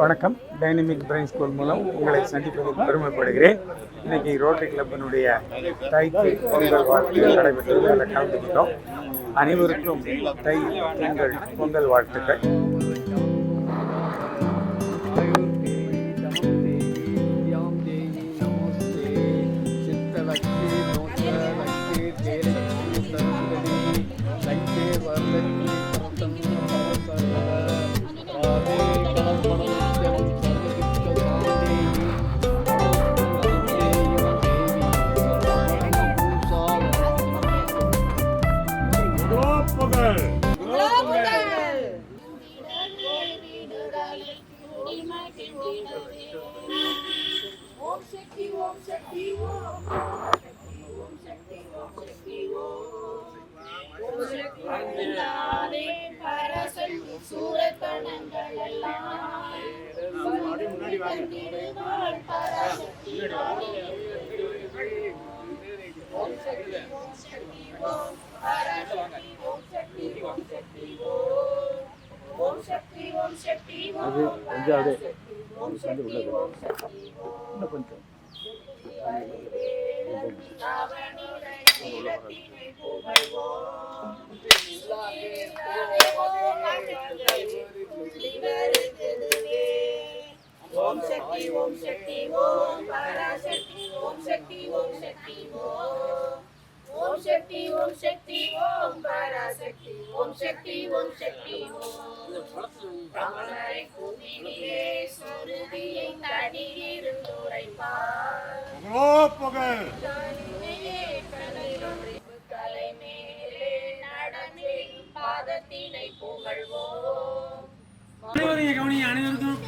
வணக்கம். Dynamic brain school மூலம் உங்களை சந்திப்பதில் பெருமைப்படுகிறேன். இன்னைக்கு ரோட்டரி கிளப்பினுடைய தைக்கு பொங்கல் வாழ்த்து நடைபெற்றது. அதில் கலந்துக்கிட்டோம் அனைவருக்கும் தை பொங்கல் பொங்கல் வாழ்த்துக்கள். சக்தி ஓம் சக்தி ஓம் இன்னும் கொஞ்சம் ஓம் சக்தி ஓம் சக்தி ஓம் பராசக்தி ஓம் சக்தி பராசக்தி ஓம் சக்தி ஓம் சக்தி பாதத்தினை புகழ்வோம் அனைவரும் கவனிங்க அனைவருக்கும்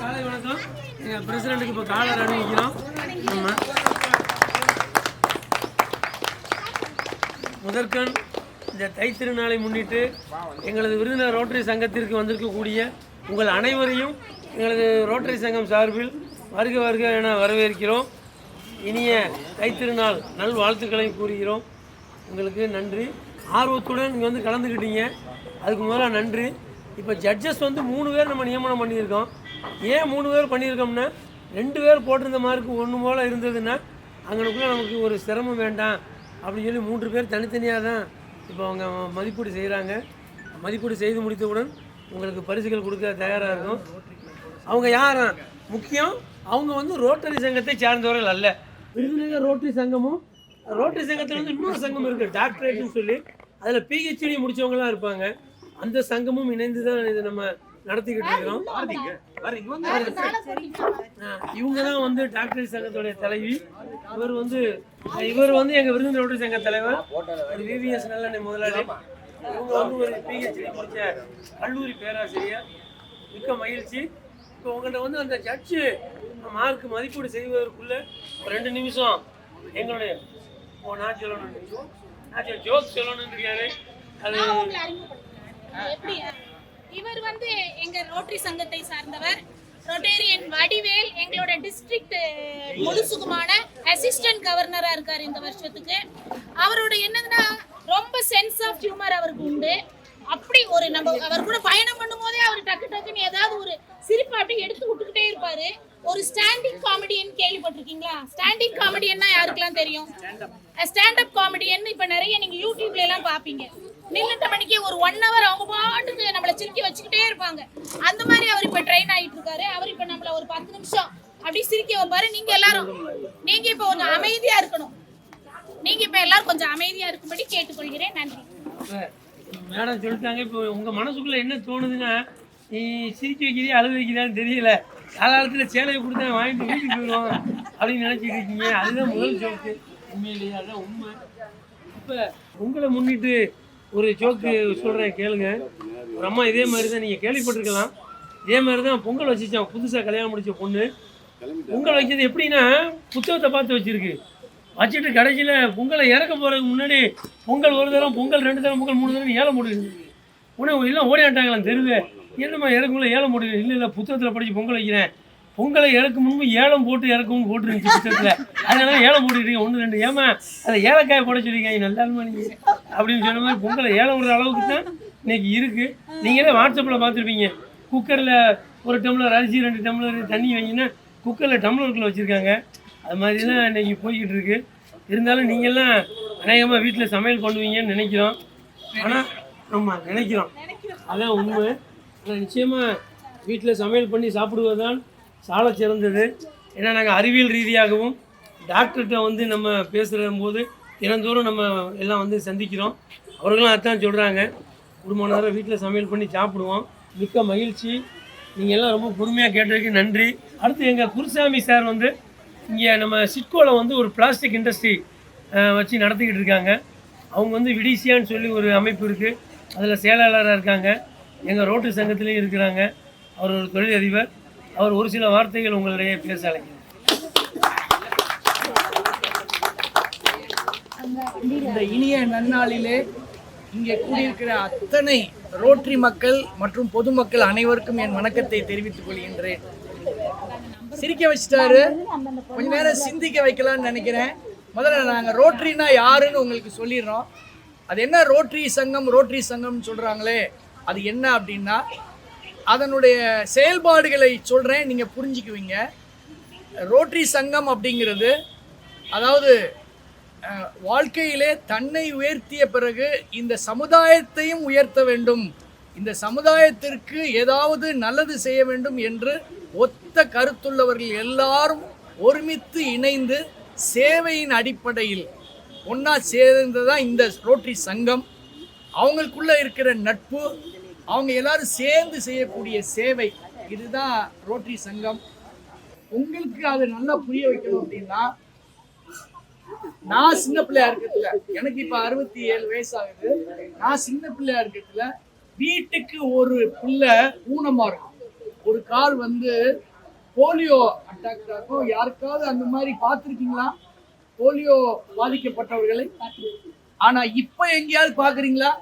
காலை வணக்கம். எங்கள் பிரசிடண்ட்டுக்கு இப்போ காலர் அணிவிக்கிறோம். முதற்கண் இந்த தை திருநாளை முன்னிட்டு எங்களது விருதுநகர் ரோட்டரி சங்கத்திற்கு வந்திருக்கக்கூடிய உங்கள் அனைவரையும் எங்களது ரோட்டரி சங்கம் சார்பில் வருக வருக என வரவேற்கிறோம். இனிய தை திருநாள் நல் வாழ்த்துக்களை கூறுகிறோம். உங்களுக்கு நன்றி. ஆர்வத்துடன் இங்கே வந்து கலந்துக்கிட்டீங்க அதுக்கு முதல்ல நன்றி. இப்போ ஜட்ஜஸ் வந்து மூணு பேர் நம்ம நியமனம் பண்ணியிருக்கோம். ஏன் மூணு பேர் பண்ணியிருக்கோம்னா ரெண்டு பேர் போட்டிருந்த மார்க்கு ஒன்று போல் இருந்ததுன்னா அங்கனுக்குள்ளே நமக்கு ஒரு சிரமம் வேண்டாம். அப்படின்னு சொல்லி மூன்று பேர் தனித்தனியாக தான் இப்போ அவங்க மதிப்பீடு செய்கிறாங்க மதிப்பீடு செய்து முடித்தவுடன் உங்களுக்கு பரிசுகள் கொடுக்க தயாராக இருக்கும். அவங்க யாரா? முக்கியம் அவங்க வந்து ரோட்டரி சங்கத்தை சார்ந்தவர்கள் அல்ல. விருதுநகர் ரோட்டரி சங்கமும் ரோட்டரி சங்கத்தில் வந்து இன்னொரு சங்கம் இருக்குது டாக்டரேட்னு சொல்லி. அதில் பிஹெச்டி முடிச்சவங்கலாம் இருப்பாங்க. அந்த சங்கமும் இணைந்து தான் இதை நம்ம நடத்திக்கிட்டு இருக்கிறோம். இவங்க தான் வந்து டாக்டர் சங்கத்துடைய தலைவி. இவர் வந்து இவர் வந்து எங்க விருதுநகர் ரோட்டரி சங்க தலைவர். விவிஎஸ் நல்லெண்ணெய் முதலாளி. இவங்க வந்து ஒரு பிஹெச்டி முடிச்ச கல்லூரி பேராசிரியர். மிக்க மகிழ்ச்சி. இப்போ உங்கள்கிட்ட வந்து அந்த ஜட்ஜு மார்க் மதிப்பீடு செய்வதற்குள்ள ஒரு ரெண்டு நிமிஷம் எங்களுடைய ஓ நான் சொல்லணும் நான் ஜோக் சொல்லணும்னு இருக்காரு அது இவர் வந்து எங்க ரோட்டரி சங்கத்தை சார்ந்தவர். ரொட்டேரியன் வடிவேல் எங்களோட டிஸ்ட்ரிக்ட் முழுசுக்குமான அசிஸ்டன்ட் கவர்னரா இருக்காரு இந்த வருஷத்துக்கு. அவரோட என்னதுன்னா ரொம்ப சென்ஸ் ஆஃப் ஹியூமர் அவருக்கு உண்டு. அப்படி ஒரு நம்ம அவர் கூட பயணம் பண்ணும்போதே அவர் டக்கு டக்குன்னு ஏதாவது ஒரு சிரிப்பை அப்படியே எடுத்து விட்டுக்கிட்டே இருப்பாரு. ஒரு ஸ்டாண்டிங் காமெடியன் கேள்விப்பட்டிருக்கீங்களா? ஸ்டாண்டிங் காமெடியன்னா யாருக்கெல்லாம் தெரியும்? ஸ்டாண்டப் காமெடியன் இப்ப நிறைய நீங்க யூடியூப்ல எல்லாம் பாப்பீங்க நின்னுட்ட மணிக்கு ஒரு ஒன் ஹவர் அவங்க பாட்டுக்கு நம்மள சிரிக்க வச்சுக்கிட்டே இருப்பாங்க. அந்த மாதிரி அவர் இப்ப ட்ரெயின் ஆகிட்டு இருக்காரு அவர் இப்ப நம்மள ஒரு பத்து நிமிஷம் அப்படி சிரிக்க வைப்பாரு நீங்க எல்லாரும் நீங்க இப்ப கொஞ்சம் அமைதியா இருக்கணும். நீங்க இப்ப எல்லாரும் கொஞ்சம் அமைதியா இருக்கும்படி கேட்டுக்கொள்கிறேன். நன்றி. மேடம் சொல்லிட்டாங்க இப்போ உங்க மனசுக்குள்ள என்ன தோணுதுன்னா நீ சிரிக்க வைக்கிறியா அழுது வைக்கிறியான்னு தெரியல. காலகாலத்தில் சேலையை கொடுத்தா வாங்கிட்டு வீட்டுக்கு போயிடுவோம் அப்படின்னு நினைச்சிட்டு இருக்கீங்க. அதுதான் முதல் ஜோக்கு உண்மையிலேயே அதுதான் உண்மை. இப்போ உங்களை முன்னிட்டு ஒரு ஜோக்கு சொல்கிறேன் கேளுங்க. ஒரு அம்மா இதே மாதிரி தான் நீங்கள் கேள்விப்பட்டிருக்கலாம். இதே மாதிரி தான் பொங்கல் வச்சுச்சான் புதுசாக கல்யாணம் முடிச்ச பொண்ணு. பொங்கல் வைக்கிறது எப்படின்னா புத்தகத்தை பார்த்து வச்சிருக்கு. வச்சுட்டு கடைசியில் பொங்கலை இறக்க போகிறதுக்கு முன்னாடி பொங்கல் ஒரு தரம் பொங்கல் ரெண்டு தரம் பொங்கல் மூணு தரம் ஏழை போட்டு உடனே எல்லாம் ஓடியாட்டாங்களாம் தெருவே என்னம்மா இறக்குள்ள ஏழை முடியும் இல்லை இல்லை புத்தகத்தில் படித்து பொங்கல் வைக்கிறேன். பொங்கலை இறக்கும் முன்பு ஏலம் போட்டு இறக்கவும் போட்டுருந்துச்சு புத்தகத்தில் அதனால ஏலம் போட்டுருக்கீங்க ஒன்று ரெண்டு ஏமா அதை ஏலக்காய் போட சொல்லிருக்கீங்க. நல்லா நீங்கள் அப்படின்னு சொன்ன மாதிரி பொங்கலை ஏலம் விடுற அளவுக்கு தான் இன்னைக்கு இருக்குது நீங்களே வாட்ஸ்அப்பில் பார்த்துருப்பீங்க. குக்கரில் ஒரு டம்ளர் அரிசி ரெண்டு டம்ளர் தண்ணி வாங்கினா குக்கரில் டம்ளர்கள் வச்சுருக்காங்க. அது மாதிரி தான் இன்றைக்கி போய்கிட்டு இருக்கு. இருந்தாலும் நீங்கள்லாம் அநேகமாக வீட்டில் சமையல் பண்ணுவீங்கன்னு நினைக்கிறோம். ஆனால் ஆமாம் நினைக்கிறோம். அதான் உண்மை. ஆனால் நிச்சயமாக வீட்டில் சமையல் பண்ணி சாப்பிடுவது தான் சால சிறந்தது. ஏன்னா நாங்கள் அறிவியல் ரீதியாகவும் டாக்டர்கிட்ட வந்து நம்ம பேசுகிற போது தினந்தோறும் நம்ம எல்லாம் வந்து சந்திக்கிறோம். அவர்களும் அதான் சொல்கிறாங்க குடும்ப நேரம் வீட்டில் சமையல் பண்ணி சாப்பிடுவோம். மிக்க மகிழ்ச்சி. நீங்கள் எல்லாம் ரொம்ப பொறுமையாக கேட்டதுக்கு நன்றி. அடுத்து எங்கள் குருசாமி சார் வந்து இங்கே நம்ம சிட்கோவில் வந்து ஒரு பிளாஸ்டிக் இண்டஸ்ட்ரி வச்சு நடத்திக்கிட்டு இருக்காங்க. அவங்க வந்து விடிசியான்னு சொல்லி ஒரு அமைப்பு இருக்குது அதில் செயலாளராக இருக்காங்க. எங்கள் ரோட்டு சங்கத்துலேயும் இருக்கிறாங்க. அவர் ஒரு தொழிலதிபர். அவர் ஒரு சில வார்த்தைகள் உங்களிடையே பேச அழைக்க இந்த இனிய நன்னாளிலே இங்கே கூடியிருக்கிற அத்தனை ரோட்டரி மக்கள் மற்றும் பொதுமக்கள் அனைவருக்கும் என் வணக்கத்தை தெரிவித்துக் கொள்கின்றேன். சிரிக்க வச்சிட்டாரு. கொஞ்ச நேரம் சிந்திக்க வைக்கலாம்னு நினைக்கிறேன். முதல்ல நாங்கள் ரோட்டரினா யாருன்னு உங்களுக்கு சொல்லிடுறோம். அது என்ன ரோட்டரி சங்கம் ரோட்டரி சங்கம்னு சொல்கிறாங்களே அது என்ன அப்படின்னா அதனுடைய செயல்பாடுகளை சொல்கிறேன் நீங்கள் புரிஞ்சுக்குவீங்க. ரோட்டரி சங்கம் அப்படிங்கிறது அதாவது வாழ்க்கையிலே தன்னை உயர்த்திய பிறகு இந்த சமுதாயத்தையும் உயர்த்த வேண்டும். இந்த சமுதாயத்திற்கு ஏதாவது நல்லது செய்ய வேண்டும் என்று ஒத்த கருத்துள்ளவர்கள் எல்லாரும் ஒருமித்து இணைந்து சேவையின் அடிப்படையில் ஒன்றா சேர்ந்ததான் இந்த ரோட்டரி சங்கம். அவங்களுக்குள்ளே இருக்கிற நட்பு அவங்க எல்லாரும் சேர்ந்து செய்யக்கூடிய சேவை இதுதான் ரோட்டரி சங்கம். உங்களுக்கு அதை நல்லா புரிய வைக்கணும் அப்படின்னா நான் சின்ன பிள்ளையா இருக்கிறதுல எனக்கு இப்ப அறுபத்தி ஏழு வயசு ஆகுது நான் சின்ன பிள்ளையா இருக்கிறதுல வீட்டுக்கு ஒரு பிள்ளை ஊனமா இருக்கும். ஒரு கால் வந்து போலியோ அட்டாக் இருக்கும் யாருக்காவது அந்த மாதிரி பார்த்துருக்கீங்களா? போலியோ பாதிக்கப்பட்டவர்களை? ஆனா இப்ப எங்கேயாவது பாக்குறீங்களா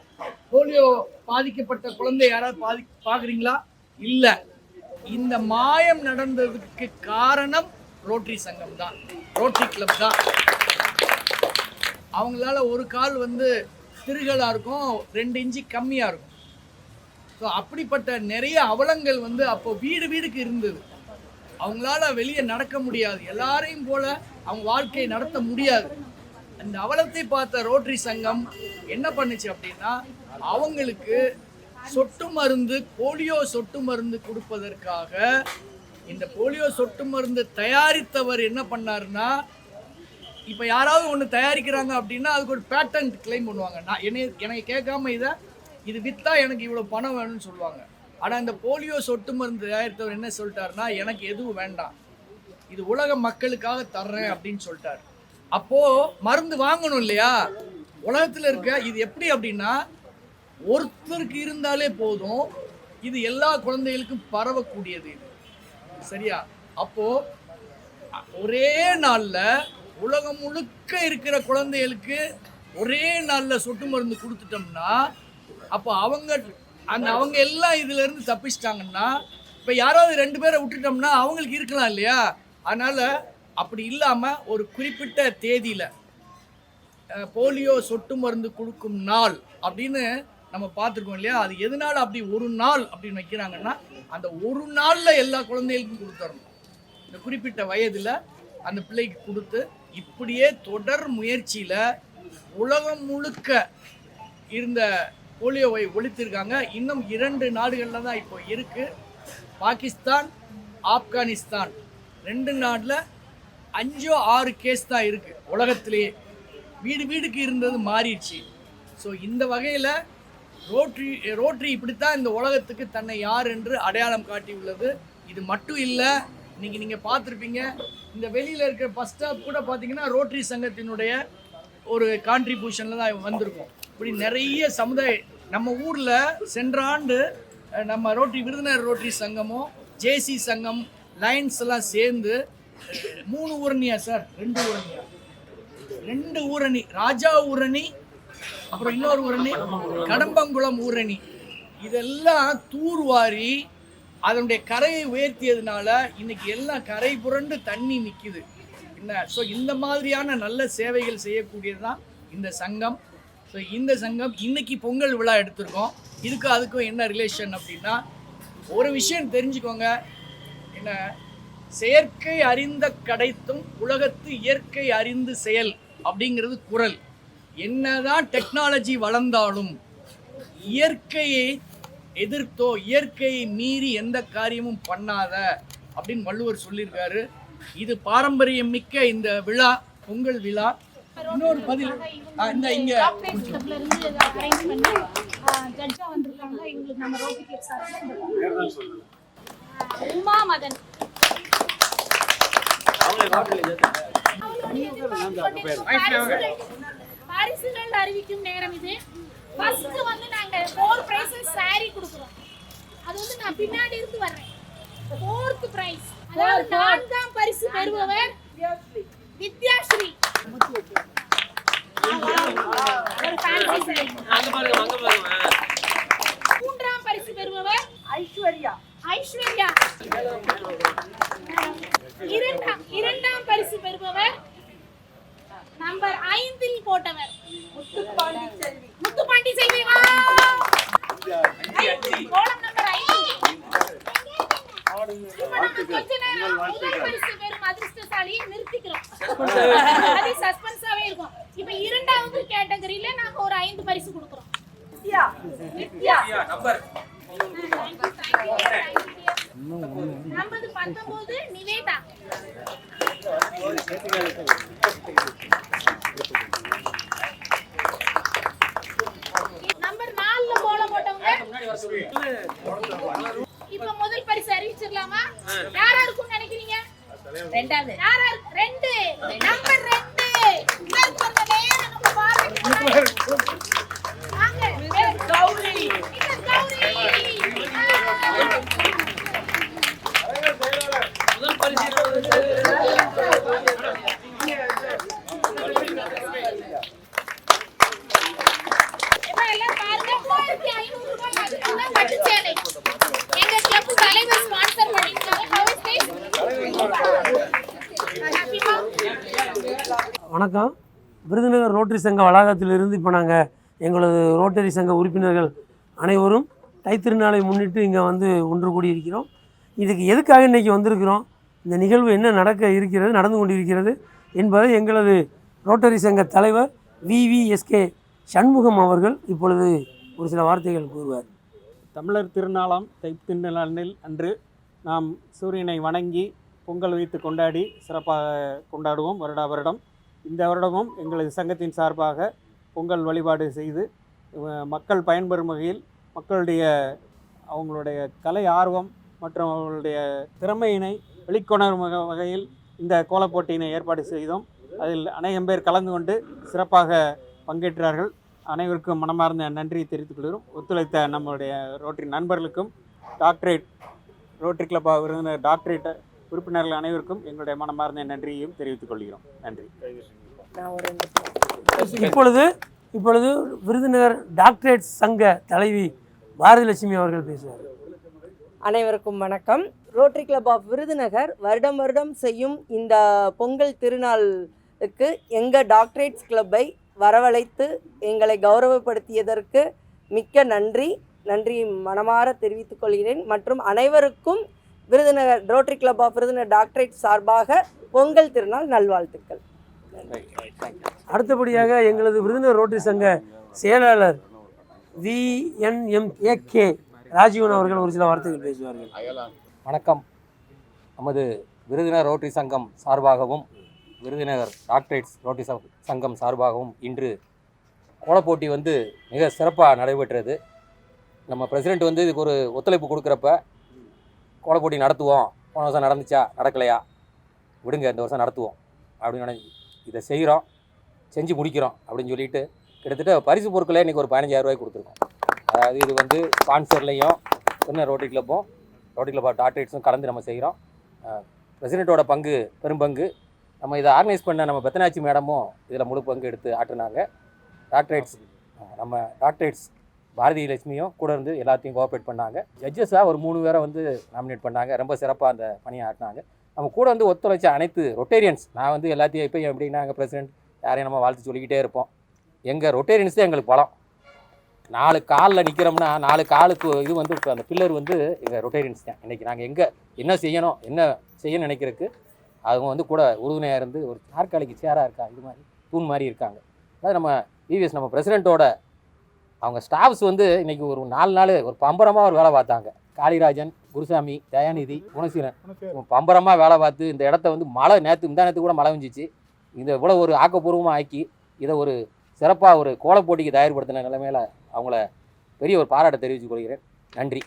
போலியோ பாதிக்கப்பட்ட குழந்தை யாராவது பாதி பார்க்குறீங்களா இல்லை. இந்த மாயம் நடந்ததுக்கு காரணம் ரோட்டரி சங்கம் தான். ரோட்டரி கிளப் தான். அவங்களால ஒரு கால் வந்து திருகலாக இருக்கும் ரெண்டு இன்ச்சு கம்மியாக இருக்கும். ஸோ அப்படிப்பட்ட நிறைய அவலங்கள் வந்து அப்போ வீடு வீடுக்கு இருந்தது. அவங்களால வெளியே நடக்க முடியாது. எல்லாரையும் போல அவங்க வாழ்க்கையை நடத்த முடியாது. அந்த அவலத்தை பார்த்த ரோட்டரி சங்கம் என்ன பண்ணுச்சு அப்படின்னா அவங்களுக்கு சொட்டு மருந்து போலியோ சொட்டு மருந்து கொடுப்பதற்காக இந்த போலியோ சொட்டு மருந்து தயாரித்தவர் என்ன பண்ணாருன்னா இப்போ யாராவது ஒன்று தயாரிக்கிறாங்க அப்படின்னா அதுக்கு ஒரு பேட்டன்ட் கிளைம் பண்ணுவாங்க. நான் என்னை எனக்கு கேட்காம இதை இது விற்றா எனக்கு இவ்வளோ பணம் வேணும்னு சொல்லுவாங்க. ஆனால் இந்த போலியோ சொட்டு மருந்து தயாரித்தவர் என்ன சொல்லிட்டாருன்னா எனக்கு எதுவும் வேண்டாம். இது உலக மக்களுக்காக தர்றேன் அப்படின்னு சொல்லிட்டார். அப்போது மருந்து வாங்கணும் இல்லையா? உலகத்தில் இருக்க இது எப்படி அப்படின்னா ஒருத்தருக்கு இருந்தாலே போதும். இது எல்லா குழந்தைகளுக்கும் பரவக்கூடியது இது. சரியா? அப்போ ஒரே நாளில் உலகம் முழுக்க இருக்கிற குழந்தைகளுக்கு ஒரே நாளில் சொட்டு மருந்து கொடுத்துட்டோம்னா அப்போ அவங்க அந்த அவங்க எல்லாம் இதுலேருந்து தப்பிச்சிட்டாங்கன்னா இப்போ யாராவது ரெண்டு பேரை விட்டுட்டோம்னா அவங்களுக்கு இருக்கலாம் இல்லையா? அதனால் அப்படி இல்லாமல் ஒரு குறிப்பிட்ட தேதியில் போலியோ சொட்டு மருந்து கொடுக்கும் நாள் அப்படின்னு நம்ம பார்த்துருக்கோம் இல்லையா? அது எதனால அப்படி ஒரு நாள் அப்படின்னு வைக்கிறாங்கன்னா அந்த ஒரு நாளில் எல்லா குழந்தைகளுக்கும் கொடுத்துடணும் இந்த குறிப்பிட்ட வயதில் அந்த பிள்ளைக்கு கொடுத்து இப்படியே தொடர் முயற்சியில் உலகம் முழுக்க இருந்த போலியோவை ஒழித்திருக்காங்க. இன்னும் இரண்டு நாடுகளில் தான் இப்போ இருக்குது பாகிஸ்தான் ஆப்கானிஸ்தான். ரெண்டு நாட்டில் அஞ்சோ ஆறு கேஸ் தான் இருக்குது உலகத்திலேயே. வீடு வீடுக்கு இருந்தது மாறிடுச்சு. ஸோ இந்த வகையில் ரோட்ரி ரோட்ரி இப்படித்தான் இந்த உலகத்துக்கு தன்னை யார் என்று அடையாளம் காட்டியுள்ளது. இது மட்டும் இல்லை இன்னைக்கு நீங்கள் பார்த்துருப்பீங்க இந்த வெளியில் இருக்கிற பஸ் ஸ்டாப் கூட பார்த்தீங்கன்னா ரோட்ரி சங்கத்தினுடைய ஒரு கான்ட்ரிபியூஷனில் தான் வந்திருக்கும். இப்படி நிறைய சமுதாய நம்ம ஊரில் சென்ற ஆண்டு நம்ம ரோட்ரி விருதுநகர் ரோட்ரி சங்கமும் ஜேசி சங்கம் லைன்ஸ் எல்லாம் சேர்ந்து மூணு ஊரணியா சார்? ரெண்டு ஊரணியா? ரெண்டு ஊரணி ராஜா ஊரணி அப்புறம் இன்னொரு ஊரணி கடம்பங்குளம் ஊரணி. இதெல்லாம் தூர்வாரி அதனுடைய கரையை உயர்த்தியதுனால இன்னைக்கு எல்லாம் கரை புரண்டு தண்ணி நிற்கிது என்ன? ஸோ இந்த மாதிரியான நல்ல சேவைகள் செய்யக்கூடியது தான் இந்த சங்கம். ஸோ இந்த சங்கம் இன்னைக்கு பொங்கல் விழா எடுத்திருக்கோம். இதுக்கும் அதுக்கும் என்ன ரிலேஷன் அப்படின்னா ஒரு விஷயம் தெரிஞ்சுக்கோங்க. என்ன? செயற்கை அறிந்த கடைத்தும் உலகத்து இயற்கை அறிந்து செயல் அப்படிங்கிறது குரல். என்னதான் டெக்னாலஜி வளர்ந்தாலும் இயற்கையை எதிர்த்தோ இயற்கையை மீறி எந்த காரியமும் பண்ணாத அப்படின்னு வள்ளுவர் சொல்லியிருக்காரு. இது பாரம்பரியம் மிக்க இந்த விழா பொங்கல் விழா. இன்னொரு பதில் இந்த இங்க உமா மதன். பரிசுகள் அறிவிக்கும் நேரம் இது. ஃபர்ஸ்ட் வந்து நாங்க ஃபோர் பிரைசஸ் saree கொடுக்குறோம். அது வந்து நான் பின்னாடி இருந்து வர்றேன். ஃபோர்த் பிரைஸ் அதாவது நான்காம் பரிசு பெறுபவர் வித்யாஸ்ரீ ஒரு ஃபேன்சி saree அங்க பாருங்க அங்க பாருங்க மூன்றாம் பரிசு பெறுபவர் ஐஸ்வர்யா ஐஸ்வர்யா இரண்டாம் இரண்டாம் பரிசு பெறுபவர் நம்பர் ஐந்தில் போட்டவர் முத்துப்பாண்டி செல்வி முத்துப்பாண்டி செல்வி வா ஐந்து, கோலம் நம்பர் ஐந்து இப்ப நம்ம கொஞ்ச நேரம் முதல் பரிசு பெறும் அதிர்ஷ்டசாலியை நிறுத்திக்கிறோம் அது சஸ்பென்ஸாவே இருக்கும். இப்ப இரண்டாவது கேட்டகரியில நாங்க ஒரு ஐந்து பரிசு கொடுக்குறோம். நித்யா. நித்யா. பத்தொன்பது நிவேதா. நம்பர் நாலுல கோலம் போட்டவங்க. இப்ப முதல் பரிசு அறிவிச்சிடலாமா? யாரா இருக்கும்னு நினைக்கிறீங்க? ரெண்டாவது. ரெண்டு. நம்பர் ரெண்டு இங்க பாருங்க, நேரா நம்ம பார்வைக்கு வாங்க கௌரி இது கௌரி முதல் பரிசு இப்ப எல்லாம் பாருங்க, 3500 ரூபாய் மட்டும்தான் பட்டு சேலை. எங்க club தலைவர் sponsor பண்ணிருக்காங்க. How is this? Happy மா? வணக்கம் விருதுநகர் ரோட்டரி சங்க வளாகத்திலிருந்து இப்போ நாங்கள் எங்களது ரோட்டரி சங்க உறுப்பினர்கள் அனைவரும் தைத்திருநாளை முன்னிட்டு இங்கே வந்து ஒன்று கூடியிருக்கிறோம். இதுக்கு எதுக்காக இன்றைக்கி வந்திருக்கிறோம்? இந்த நிகழ்வு என்ன நடக்க இருக்கிறது நடந்து கொண்டிருக்கிறது என்பதை எங்களது ரோட்டரி சங்க தலைவர் விவிஎஸ்கே சண்முகம் அவர்கள் இப்பொழுது ஒரு சில வார்த்தைகள் கூறுவார். தமிழர் திருநாளாம் தைத்திருநாளில் அன்று நாம் சூரியனை வணங்கி பொங்கல் வைத்து கொண்டாடி சிறப்பாக கொண்டாடுவோம். வருடா வருடம் இந்த வருடமும் எங்களது சங்கத்தின் சார்பாக பொங்கல் வழிபாடு செய்து மக்கள் பயன்பெறும் வகையில் மக்களுடைய அவங்களுடைய கலை ஆர்வம் மற்றும் அவர்களுடைய திறமையினை வெளிக்கொணரும் வகையில் இந்த கோலப்போட்டியினை ஏற்பாடு செய்தோம். அதில் அநேகம் பேர் கலந்து கொண்டு சிறப்பாக பங்கேற்றார்கள். அனைவருக்கும் மனமார்ந்த நன்றி தெரிவித்துக் கொள்கிறோம். ஒத்துழைத்த நம்மளுடைய ரோட்டரி நண்பர்களுக்கும் டாக்டரேட் ரோட்டரி கிளப் விருந்தினர் டாக்டரேட்டை உறுப்பினர்கள் அனைவருக்கும் எங்களுடைய மனமார்ந்த நன்றியையும் தெரிவித்துக் கொள்கிறோம். நன்றி. இப்பொழுது இப்பொழுது விருதுநகர் டாக்டரேட் சங்க தலைவி பாரதிலட்சுமி அவர்கள் பேசுவார். அனைவருக்கும் வணக்கம். ரோட்டரி கிளப் ஆஃப் விருதுநகர் வருடம் வருடம் செய்யும் இந்த பொங்கல் திருநாளுக்கு எங்கள் டாக்டரேட்ஸ் கிளப்பை வரவழைத்து எங்களை கௌரவப்படுத்தியதற்கு மிக்க நன்றி. நன்றி மனமாற தெரிவித்துக் கொள்கிறேன். மற்றும் அனைவருக்கும் Virudhunagar rotary club of Virudhunagar doctorate சார்பாக பொங்கல் திருநாள் நல்வாழ்த்துக்கள். அடுத்தபடியாக எங்களது விருதுநகர் ரோட்டரி சங்க செயலாளர் விஎன்எம்ஏகே ராஜீவன் அவர்கள் ஒரு சில வார்த்தைகள் பேசுவார்கள். வணக்கம். நமது விருதுநகர் ரோட்டரி சங்கம் சார்பாகவும் விருதுநகர் டாக்டரேட்ஸ் ரோட்டரி சங்- சங்கம் சார்பாகவும் இன்று கோலப்போட்டி வந்து மிக சிறப்பாக நடைபெற்றது. நம்ம பிரசிடெண்ட் வந்து இதுக்கு ஒரு ஒத்துழைப்பு கொடுக்குறப்ப கோலப்போட்டி நடத்துவோம். போன வருஷம் நடந்துச்சா? நடக்கலையா? விடுங்க இந்த வருஷம் நடத்துவோம். அப்படின்னு நினைச்சி இதை செய்கிறோம் செஞ்சு முடிக்கிறோம் அப்படின்னு சொல்லிட்டு கிட்டத்தட்ட பரிசு பொருட்களே இன்றைக்கி ஒரு பதினஞ்சாயிரரூவாய் கொடுத்துருக்கோம். அதாவது இது வந்து ஸ்பான்சர்லேயும் சின்ன ரோட்டரி கிளப்பும் ரோட்டரி கிளப் ஆஃப் டாக்டரேட்ஸும் கலந்து நம்ம செய்கிறோம் பிரசிடெண்ட்டோட பங்கு பெரும்பங்கு நம்ம இதை ஆர்கனைஸ் பண்ண நம்ம பெத்தனாச்சி மேடமும் இதில் முழு பங்கு எடுத்து ஆட்டுனாங்க. டாக்டரேட்ஸ் நம்ம டாக்டரேட்ஸ் பாரதி லட்சுமியும் கூட இருந்து எல்லாத்தையும் கோஆப்ரேட் பண்ணாங்க. ஜட்ஜஸாக ஒரு மூணு பேரை வந்து நாமினேட் பண்ணாங்க. ரொம்ப சிறப்பாக அந்த பணியை ஆட்டினாங்க. நம்ம கூட வந்து ஒத்துழைச்ச அனைத்து ரொட்டேரியன்ஸ் நான் வந்து எல்லாத்தையும் இப்போ எப்படின்னா எங்கள் பிரசிடென்ட் யாரையும் நம்ம வாழ்த்து சொல்லிக்கிட்டே இருப்போம். எங்கள் ரொட்டேரியன்ஸ் தான் எங்களுக்கு பலம். நாலு காலில் நிற்கிறோம்னா நாலு காலுக்கு இது வந்து அந்த பில்லர் வந்து எங்கள் ரொட்டேரியன்ஸ் தான். இன்றைக்கி நாங்கள் எங்கே என்ன செய்யணும் என்ன செய்யணும்னு நினைக்கிறதுக்கு அவங்க வந்து கூட உறுதுணையாக இருந்து ஒரு நாற்காலிக்கு சேராக இருக்கா இது மாதிரி தூண் மாதிரி இருக்காங்க. அதாவது நம்ம இவிஎஸ் நம்ம பிரசிடெண்ட்டோட அவங்க ஸ்டாஃப்ஸ் வந்து இன்னைக்கு ஒரு நாலு நாள் ஒரு பம்பரமாக ஒரு வேலை பார்த்தாங்க. காளிராஜன் குருசாமி தயாநிதி குணசீலன். பம்பரமாக வேலை பார்த்து இந்த இடத்த வந்து மழை நேற்று இந்த நேரத்து கூட மழை வந்துச்சு இதை இவ்வளோ ஒரு ஆக்கப்பூர்வமாக ஆக்கி இதை ஒரு சிறப்பாக ஒரு கோலப் போட்டிக்கு தயார்படுத்தின நிலைமையில் அவங்கள பெரிய ஒரு பாராட்ட தெரிவித்துக் கொள்கிறேன். நன்றி.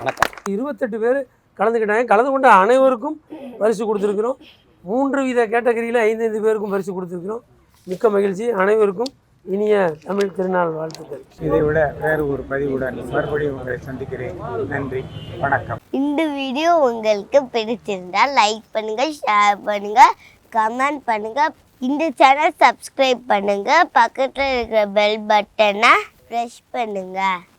வணக்கம். இருபத்தெட்டு பேர் கலந்துக்கிட்டாங்க. கலந்து கொண்ட அனைவருக்கும் பரிசு கொடுத்துருக்குறோம். மூன்று வித கேட்டகரியில் ஐந்து ஐந்து பேருக்கும் பரிசு கொடுத்துருக்குறோம். மிக்க மகிழ்ச்சி. அனைவருக்கும் இனிய தமிழ் திருநாள் வாழ்த்துக்கள். இதை விட வேறு ஒரு பதிவுடன் மறுபடியும் உங்களை சந்திக்கிறேன். நன்றி. வணக்கம். இந்த வீடியோ உங்களுக்கு பிடிச்சிருந்தா லைக் பண்ணுங்க ஷேர் பண்ணுங்க கமெண்ட் பண்ணுங்க. இந்த சேனல் சப்ஸ்கிரைப் பண்ணுங்க. பக்கத்தில் இருக்கிற பெல் பட்டனை ப்ரெஸ் பண்ணுங்க.